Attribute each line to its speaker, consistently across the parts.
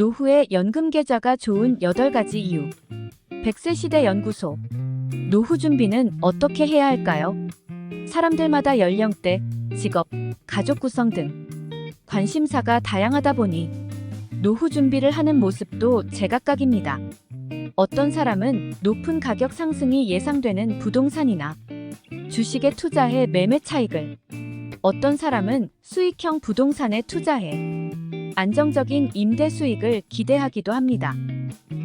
Speaker 1: 노후에 연금 계좌가 좋은 8가지 이유. 100세 시대 연구소. 노후 준비는 어떻게 해야 할까요? 사람들마다 연령대, 직업, 가족 구성 등 관심사가 다양하다 보니 노후 준비를 하는 모습도 제각각입니다. 어떤 사람은 높은 가격 상승이 예상되는 부동산이나 주식에 투자해 매매 차익을, 어떤 사람은 수익형 부동산에 투자해 안정적인 임대 수익을 기대하기도 합니다.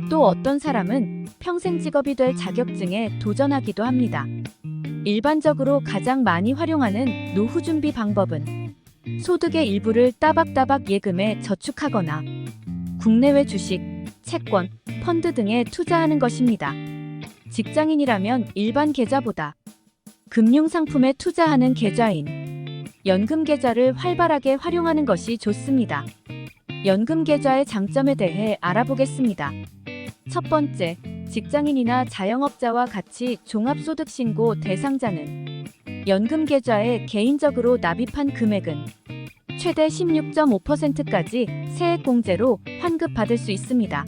Speaker 1: 또 어떤 사람은 평생 직업이 될 자격증에 도전하기도 합니다. 일반적으로 가장 많이 활용하는 노후 준비 방법은 소득의 일부를 따박따박 예금에 저축하거나 국내외 주식, 채권, 펀드 등에 투자하는 것입니다. 직장인이라면 일반 계좌보다 금융상품에 투자하는 계좌인 연금 계좌를 활발하게 활용하는 것이 좋습니다. 연금 계좌의 장점에 대해 알아보겠습니다. 첫 번째, 직장인이나 자영업자와 같이 종합소득신고 대상자는 연금 계좌에 개인적으로 납입한 금액은 최대 16.5%까지 세액공제로 환급받을 수 있습니다.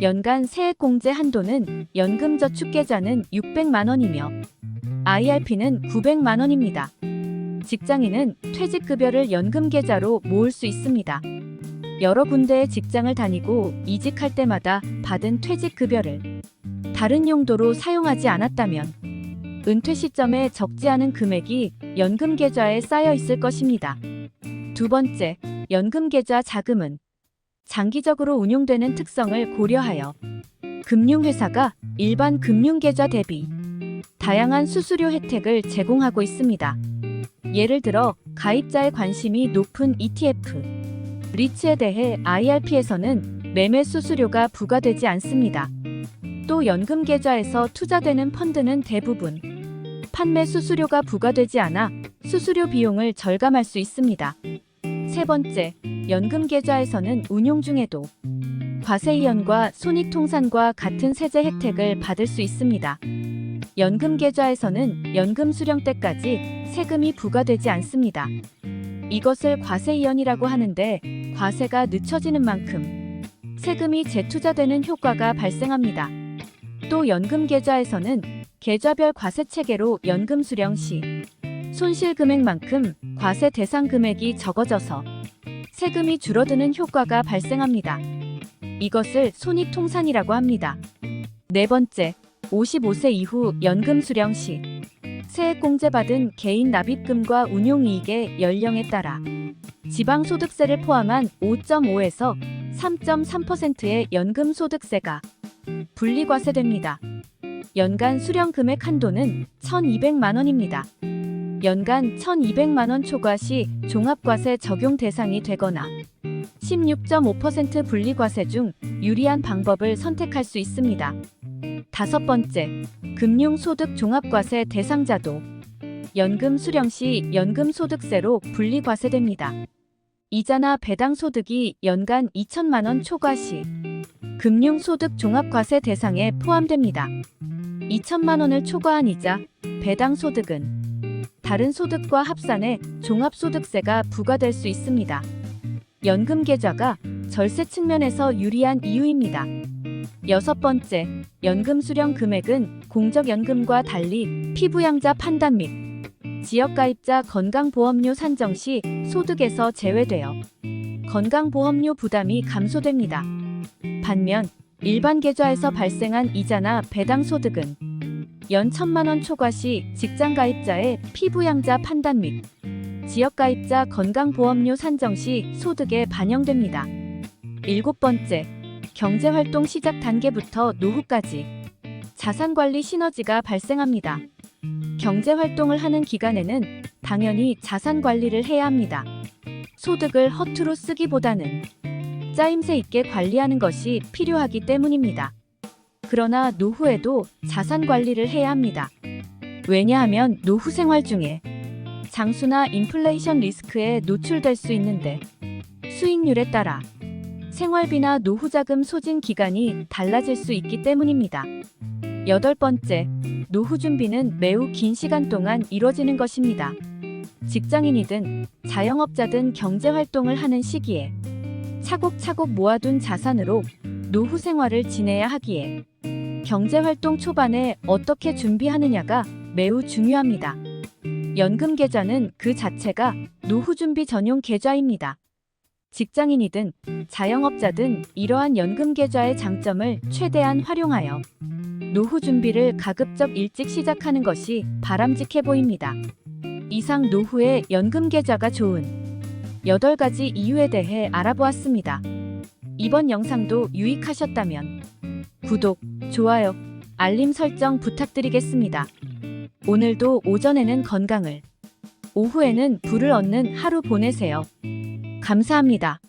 Speaker 1: 연간 세액공제 한도는 연금저축계좌는 600만 원이며 IRP는 900만 원입니다. 직장인은 퇴직급여를 연금계좌로 모을 수 있습니다. 여러 군데의 직장을 다니고 이직할 때마다 받은 퇴직급여를 다른 용도로 사용하지 않았다면 은퇴 시점에 적지 않은 금액이 연금 계좌에 쌓여 있을 것입니다. 두 번째, 연금 계좌 자금은 장기적으로 운용되는 특성을 고려하여 금융회사가 일반 금융계좌 대비 다양한 수수료 혜택을 제공하고 있습니다. 예를 들어 가입자의 관심이 높은 ETF, 리츠에 대해 IRP에서는 매매 수수료가 부과되지 않습니다. 또 연금 계좌에서 투자되는 펀드는 대부분 판매 수수료가 부과되지 않아 수수료 비용을 절감할 수 있습니다. 세 번째, 연금 계좌에서는 운용 중에도 과세이연과 손익통산과 같은 세제 혜택을 받을 수 있습니다. 연금 계좌에서는 연금 수령 때까지 세금이 부과되지 않습니다. 이것을 과세이연이라고 하는데 과세가 늦춰지는 만큼 세금이 재투자되는 효과가 발생합니다. 또 연금 계좌에서는 계좌별 과세 체계로 연금 수령 시 손실 금액만큼 과세 대상 금액이 적어져서 세금이 줄어드는 효과가 발생합니다. 이것을 손익통산이라고 합니다. 네 번째, 55세 이후 연금 수령 시 세액 공제받은 개인 납입금과 운용이익의 연령에 따라 지방소득세를 포함한 5.5에서 3.3%의 연금소득세가 분리과세됩니다. 연간 수령 금액 한도는 1,200만 원입니다. 연간 1,200만 원 초과 시 종합과세 적용 대상이 되거나 16.5% 분리과세 중 유리한 방법을 선택할 수 있습니다. 다섯 번째, 금융소득 종합과세 대상자도 연금 수령 시 연금소득세로 분리과세됩니다. 이자나 배당 소득이 연간 2천만 원 초과 시 금융소득 종합과세 대상에 포함됩니다. 2천만 원을 초과한 이자, 배당 소득은 다른 소득과 합산해 종합소득세가 부과될 수 있습니다. 연금 계좌가 절세 측면에서 유리한 이유입니다. 여섯 번째, 연금 수령 금액은 공적연금과 달리 피부양자 판단 및 지역가입자 건강보험료 산정 시 소득에서 제외되어 건강보험료 부담이 감소됩니다. 반면 일반 계좌에서 발생한 이자나 배당 소득은 연 천만 원 초과 시 직장가입자의 피부양자 판단 및 지역가입자 건강보험료 산정 시 소득에 반영됩니다. 일곱 번째, 경제활동 시작 단계부터 노후까지 자산관리 시너지가 발생합니다. 경제활동을 하는 기간에는 당연히 자산관리를 해야 합니다. 소득을 허투루 쓰기보다는 짜임새 있게 관리하는 것이 필요하기 때문입니다. 그러나 노후에도 자산관리를 해야 합니다. 왜냐하면 노후 생활 중에 장수나 인플레이션 리스크에 노출될 수 있는데 수익률에 따라 생활비나 노후자금 소진 기간이 달라질 수 있기 때문입니다. 여덟 번째, 노후 준비는 매우 긴 시간 동안 이뤄지는 것입니다. 직장인이든 자영업자든 경제 활동을 하는 시기에 차곡차곡 모아둔 자산으로 노후 생활을 지내야 하기에 경제 활동 초반에 어떻게 준비하느냐가 매우 중요합니다. 연금 계좌는 그 자체가 노후 준비 전용 계좌입니다. 직장인이든 자영업자든 이러한 연금 계좌의 장점을 최대한 활용하여 노후 준비를 가급적 일찍 시작하는 것이 바람직해 보입니다. 이상 노후에 연금 계좌가 좋은 8가지 이유에 대해 알아보았습니다. 이번 영상도 유익하셨다면 구독, 좋아요, 알림 설정 부탁드리겠습니다. 오늘도 오전에는 건강을, 오후에는 부를 얻는 하루 보내세요. 감사합니다.